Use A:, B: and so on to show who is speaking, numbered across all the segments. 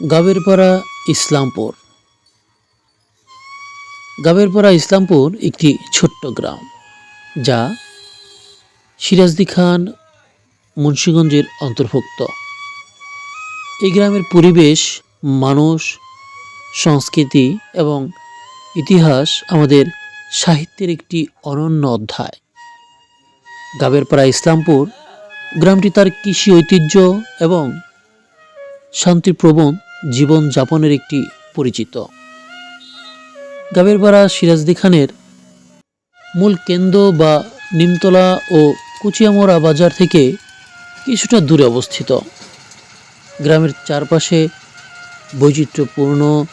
A: গাবেরপাড়া ইসলামপুর। গাবেরপাড়া ইসলামপুর একটি ছোট্ট গ্রাম, যা সিরাজদি খান মুন্সীগঞ্জের অন্তর্ভুক্ত। এই গ্রামের পরিবেশ মানুষ, সংস্কৃতি এবং ইতিহাস আমাদের সাহিত্যের একটি অনন্য অধ্যায়। গাবেরপাড়া ইসলামপুর গ্রামটি তার কৃষি ঐতিহ্য এবং শান্তিপ্রবণ জীবনযাপনের একটি পরিচিত। গাবেরপাড়া সিরাজদি খানের মূল কেন্দ্র বা নিমতলা ও কুচিয়ামোড়া বাজার থেকে কিছুটা দূরে অবস্থিত। গ্রামের চারপাশে বৈচিত্র্যপূর্ণ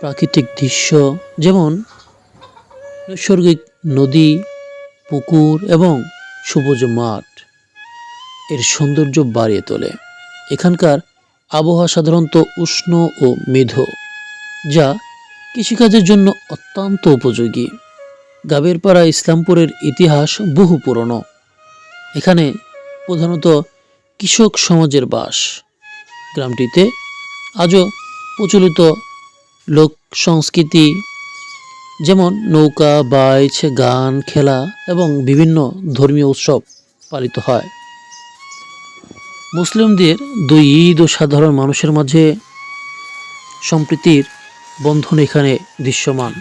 A: প্রাকৃতিক দৃশ্য যেমন নৈসর্গিক নদী, পুকুর এবং সবুজ মাঠ। এর সৌন্দর্য বাড়িয়ে তোলে। এখানকার আবহাওয়া সাধারণত উষ্ণ ও মেধ, যা কৃষিকাজের জন্য অত্যন্ত উপযোগী। গাবেরপাড়া ইসলামপুরের ইতিহাস বহু পুরনো। এখানে প্রধানত কৃষক সমাজের বাস। গ্রামটিতে আজও প্রচলিত লোক সংস্কৃতি, যেমন নৌকা, বাইচ, গান, খেলা এবং বিভিন্ন ধর্মীয় উৎসব পালিত হয়। মুসলিমদের দুই ঈদ ও সাধারণ মানুষের মাঝে সম্প্রীতির বন্ধন এখানে দৃশ্যমান।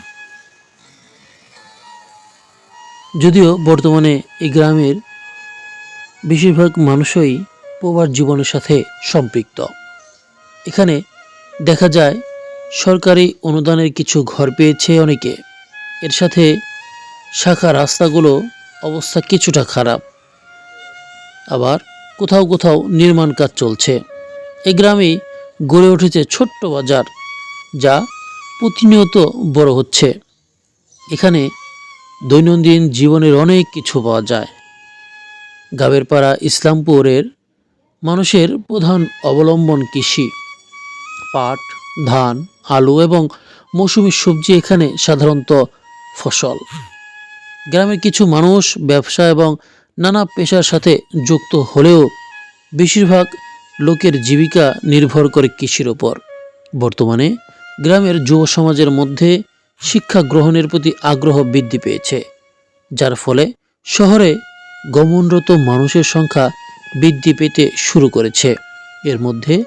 A: যদিও বর্তমানে এই গ্রামের বেশিরভাগ মানুষই প্রবাস জীবনের সাথে সম্পৃক্ত। এখানে দেখা যায়, সরকারি অনুদানের কিছু ঘর পেয়েছে অনেকে। এর সাথে শাখা রাস্তাগুলো অবস্থা কিছুটা খারাপ। আবার কোথাও কোথাও নির্মাণ কাজ চলছে। এই গ্রামেই গড়ে উঠেছে ছোট্ট বাজার, যা প্রতিনিয়ত বড় হচ্ছে। এখানে দৈনন্দিন জীবনের অনেক কিছু পাওয়া যায়। গাবেরপাড়া ইসলামপুরের মানুষের প্রধান অবলম্বন কৃষি। পাট, ধান, আলু এবং মৌসুমি সবজি এখানে সাধারণত ফসল। গ্রামের কিছু মানুষ ব্যবসা এবং নানা পেশার সাথে যুক্ত হলেও বেশিরভাগ লোকের জীবিকা নির্ভর করে কৃষির ওপর। বর্তমানে গ্রামের যুব সমাজের মধ্যে শিক্ষা গ্রহণের প্রতি আগ্রহ বৃদ্ধি পেয়েছে, যার ফলে শহরে গমনরত মানুষের সংখ্যা বৃদ্ধি পেতে শুরু করেছে। এর মধ্যে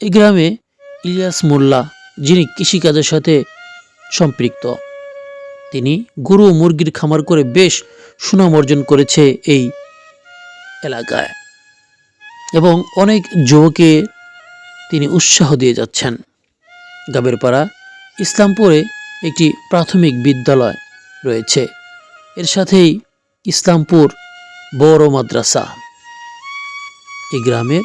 A: এই গ্রামে ইলিয়াস মোল্লা, যিনি কৃষিকাজের সাথে সম্পৃক্ত। তিনি গরু মুরগির খামার করে বেশ সুনাম অর্জন করেছে এই এলাকায়। এবং অনেক যুবকে তিনি উৎসাহ দিয়ে যাচ্ছেন। গাবেরপাড়া, ইসলামপুরে একটি প্রাথমিক বিদ্যালয় রয়েছে। এর সাথেই ইসলামপুর বড় মাদ্রাসা। এই গ্রামের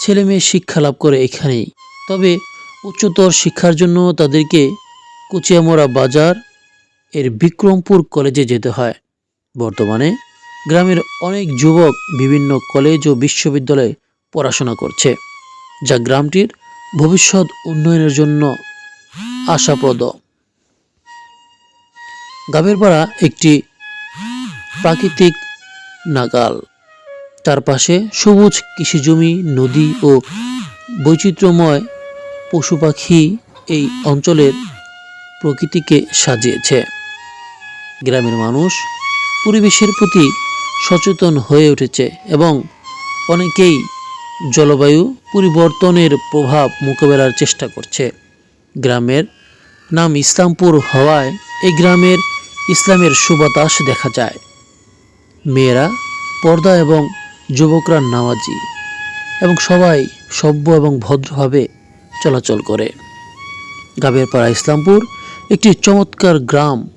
A: ছেলে মেয়ে শিক্ষা লাভ করে এখানেই। তবে উচ্চতর শিক্ষার জন্য তাদেরকে কুচিয়ামোড়া বাজার এর বিক্রমপুর কলেজে যেতে হয়। বর্তমানে গ্রামের অনেক যুবক বিভিন্ন কলেজ ও বিশ্ববিদ্যালয়ে পড়াশোনা করছে, যা গ্রামটির ভবিষ্যৎ উন্নয়নের জন্য আশাপ্রদ। গাবেরপাড়া একটি প্রাকৃতিক নাগাল। চারপাশে সবুজ কৃষিজমি, নদী ও বৈচিত্র্যময় পশু পাখি এই অঞ্চলের প্রকৃতিকে সাজিয়েছে। গ্রামের মানুষ পরিবেশের প্রতি সচেতন হয়ে উঠেছে এবং অনেকেই জলবায়ু পরিবর্তনের প্রভাব মোকাবেলার চেষ্টা করছে। গ্রামের নাম ইসলামপুর হওয়ায় এই গ্রামের ইসলামের সুবাতাস দেখা যায়। মেয়েরা পর্দা এবং যুবকরা নামাজি এবং সবাই সভ্য এবং ভদ্রভাবে চলাচল করে। গাবের পাড়া ইসলামপুর একটি চমৎকার গ্রাম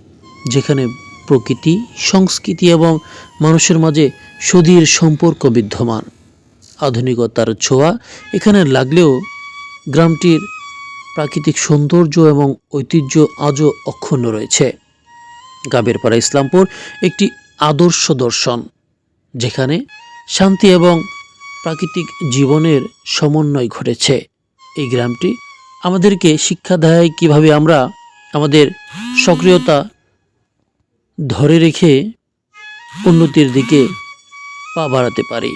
A: যেখানে প্রকৃতি, সংস্কৃতি এবং মানুষের মাঝে সুদীর সম্পর্ক বিদ্যমান। আধুনিকতার ছোঁয়া এখানে লাগলেও গ্রামটির প্রাকৃতিক সৌন্দর্য এবং ঐতিহ্য আজও অক্ষুণ্ণ রয়েছে। গাবেরপাড়া ইসলামপুর একটি আদর্শ দর্শন, যেখানে শান্তি এবং প্রাকৃতিক জীবনের সমন্বয় ঘটেছে। এই গ্রামটি আমাদেরকে শিক্ষা দেয় কীভাবে আমরা আমাদের সক্রিয়তা ধরে রেখে উন্নতির দিকে পা বাড়াতে পারি।